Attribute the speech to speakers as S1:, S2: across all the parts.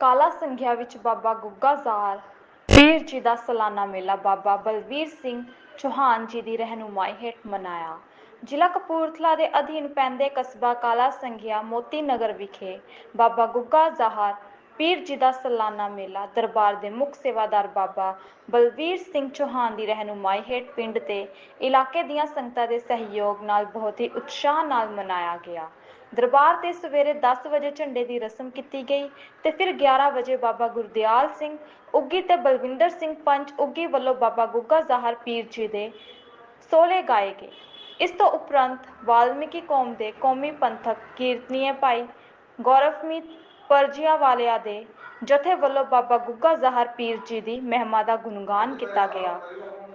S1: ਕਾਲਾ ਸੰਘਿਆ ਵਿੱਚ ਬਾਬਾ ਗੁੱਗਾ ਜ਼ਾਹਰ ਪੀਰ ਜੀ ਦਾ ਸਾਲਾਨਾ ਮੇਲਾ ਬਾਬਾ ਬਲਵੀਰ ਸਿੰਘ ਚੌਹਾਨ ਜੀ ਦੀ ਰਹਿਨੁਮਾਈ ਹੇਠ ਮਨਾਇਆ। ਜ਼ਿਲ੍ਹਾ ਕਪੂਰਥਲਾ ਦੇ ਅਧੀਨ ਪੈਂਦੇ ਕਸਬਾ ਕਾਲਾ ਸੰਘਿਆ ਮੋਤੀ ਨਗਰ ਵਿਖੇ ਬਾਬਾ ਗੁੱਗਾ ਜ਼ਾਹਰ ਪੀਰ ਜੀ ਦਾ ਸਾਲਾਨਾ ਮੇਲਾ, ਦਰਬਾਰ ਦੇ ਮੁੱਖ ਸੇਵਾਦਾਰ ਬਾਬਾ ਬਲਵੀਰ ਸਿੰਘ ਚੌਹਾਨ ਦੀ ਰਹਿਨੁਮਾਈ ਹੇਠ ਪਿੰਡ ਤੇ ਇਲਾਕੇ ਦੀਆਂ ਸੰਗਤਾਂ ਦੇ ਸਹਿਯੋਗ ਨਾਲ ਬਹੁਤ ਹੀ ਉਤਸ਼ਾਹ ਨਾਲ ਮਨਾਇਆ ਗਿਆ। ਦਰਬਾਰ ਤੇ ਸਵੇਰੇ 10 ਵਜੇ ਝੰਡੇ ਦੀ ਰਸਮ ਕੀਤੀ ਗਈ ਤੇ ਫਿਰ 11 ਵਜੇ ਬਾਬਾ ਗੁਰਦਿਆਲ ਸਿੰਘ ਉੱਗੀ ਤੇ ਬਲਵਿੰਦਰ ਸਿੰਘ ਪੰਚ ਉੱਗੀ ਵੱਲੋਂ ਬਾਬਾ ਗੁੱਗਾ ਜ਼ਾਹਰ ਪੀਰ ਜੀ ਦੇ ਸੋਲੇ ਗਾਏ ਗਏ। ਇਸ ਤੋਂ ਉਪਰੰਤ ਵਾਲਮੀਕੀ ਕੌਮ ਦੇ ਕੌਮੀ ਪੰਥਕ ਕੀਰਤਨੀਏ ਭਾਈ ਗੌਰਵਮੀਤ ਪਰਜੀਆਂ ਵਾਲਿਆਂ ਦੇ ਜਥੇ ਵੱਲੋਂ ਬਾਬਾ ਗੁੱਗਾ ਜ਼ਾਹਰ ਪੀਰ ਜੀ ਦੀ ਮਹਿਮਾ ਦਾ ਗੁਣਗਾਨ ਕੀਤਾ ਗਿਆ।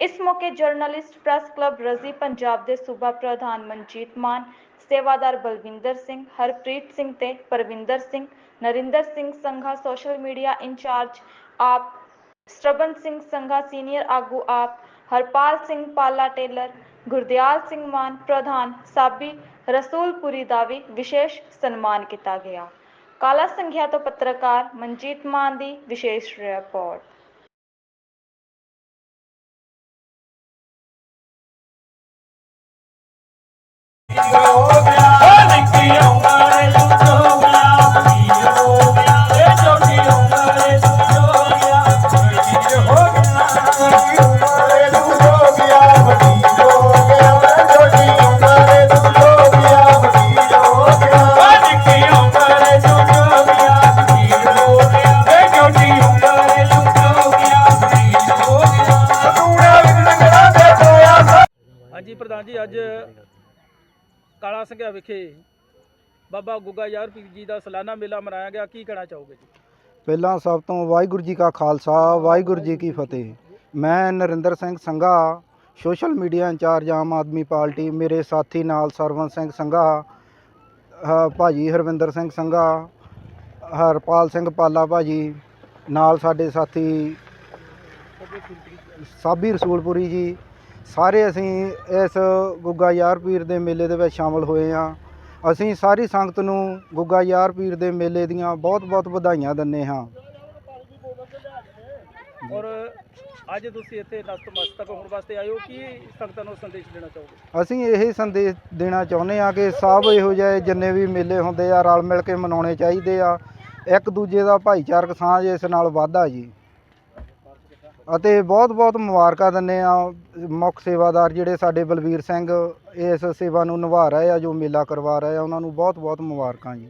S1: ਇਸ ਮੌਕੇ ਜਰਨਲਿਸਟ ਪ੍ਰੈਸ ਕਲੱਬ ਰਜ਼ੀ ਪੰਜਾਬ ਦੇ ਸੂਬਾ ਪ੍ਰਧਾਨ ਮਨਜੀਤ ਮਾਨ, ਸੇਵਾਦਾਰ ਬਲਵਿੰਦਰ ਸਿੰਘ, ਹਰਪ੍ਰੀਤ ਸਿੰਘ ਤੇ Parvinder Singh, Narinder Singh Sangha social media in charge Aap ਸਟਰਬਨ Singh Sangha senior ਆਗੂ ਆਪ, ਹਰਪਾਲ ਸਿੰਘ ਪਾਲਾ ਟੇਲਰ, ਗੁਰਦਿਆਲ ਸਿੰਘ ਮਾਨ ਪ੍ਰਧਾਨ, ਸਾਬੀ ਰਸੂਲਪੁਰੀ ਦਾ ਵੀ ਵਿਸ਼ੇਸ਼ ਸਨਮਾਨ ਕੀਤਾ ਗਿਆ। ਕਾਲਾ ਸੰਘਿਆ ਤੋਂ ਪੱਤਰਕਾਰ ਮਨਜੀਤ ਮਾਨ ਦੀ ਵਿਸ਼ੇਸ਼ ਰਿਪੋਰਟ
S2: ਹਾਂਜੀ ਪ੍ਰਧਾਨ ਜੀ ਅੱਜ ਕਾਲਾ ਸੰਘਿਆ ਵਿਖੇ ਬਾਬਾ ਗੁੱਗਾ ਯਾਰ ਜੀ ਦਾ ਸਾਲਾਨਾ ਮੇਲਾ ਮਨਾਇਆ ਗਿਆ। ਕੀ ਕਹਿਣਾ ਚਾਹੋਗੇ ਜੀ?
S3: ਪਹਿਲਾਂ ਸਭ ਤੋਂ ਵਾਹਿਗੁਰੂ ਜੀ ਕਾ ਖਾਲਸਾ, ਵਾਹਿਗੁਰੂ ਜੀ ਕੀ ਫਤਿਹ। ਮੈਂ Narinder Singh Sangha, social media in charge Aam Aadmi Party, ਮੇਰੇ ਸਾਥੀ ਨਾਲ ਸਰਵਨ ਸਿੰਘ ਸੰਘਾ ਭਾਜੀ ਹਰਵਿੰਦਰ ਸਿੰਘ ਸੰਘਾ, ਹਰਪਾਲ ਸਿੰਘ ਪਾਲਾ ਭਾਜੀ, ਨਾਲ ਸਾਡੇ ਸਾਥੀ ਸਾਬੀ ਰਸੂਲਪੁਰੀ ਜੀ ਸਾਰੇ ਅਸੀਂ ਇਸ ਗੁੱਗਾ ਯਾਰ ਪੀਰ ਦੇ ਮੇਲੇ ਦੇ ਵਿੱਚ ਸ਼ਾਮਲ ਹੋਏ ਹਾਂ। ਅਸੀਂ ਸਾਰੀ ਸੰਗਤ ਨੂੰ ਗੁੱਗਾ ਯਾਰ ਪੀਰ ਦੇ ਮੇਲੇ ਦੀਆਂ ਬਹੁਤ-ਬਹੁਤ ਵਧਾਈਆਂ ਦਿੰਦੇ ਹਾਂ।
S2: ਔਰ ਅੱਜ ਤੁਸੀਂ ਇੱਥੇ ਨਤਮਸਤਕ ਹੋਣ ਵਾਸਤੇ ਆਏ ਹੋ ਕੀ ਸੰਗਤਾਂ ਨੂੰ ਸੰਦੇਸ਼ ਦੇਣਾ ਚਾਹੋਗੇ?
S3: ਅਸੀਂ ਇਹ ਸੰਦੇਸ਼ ਦੇਣਾ ਚਾਹੁੰਦੇ ਹਾਂ ਕਿ ਸਭ ਇਹੋ ਜਿਹੇ ਜਿੰਨੇ ਵੀ ਮੇਲੇ ਹੁੰਦੇ ਆ ਰਲ ਮਿਲ ਕੇ ਮਨਾਉਣੇ ਚਾਹੀਦੇ ਆ। ਇੱਕ ਦੂਜੇ ਦਾ ਭਾਈਚਾਰਕ ਸਾਂਝ ਇਸ ਨਾਲ ਵਾਧਾ ਜੀ। ਅਤੇ ਬਹੁਤ-ਬਹੁਤ ਮੁਬਾਰਕਾਂ ਦਿੰਦੇ ਆ ਮੁੱਖ ਸੇਵਾਦਾਰ ਜਿਹੜੇ ਸਾਡੇ ਬਲਬੀਰ ਸਿੰਘ ਇਸ ਸੇਵਾ ਨੂੰ ਨਿਭਾ ਰਹੇ ਆ, ਜੋ ਮੇਲਾ ਕਰਵਾ ਰਹੇ ਆ, ਉਹਨਾਂ ਨੂੰ ਬਹੁਤ-ਬਹੁਤ ਮੁਬਾਰਕਾਂ ਜੀ।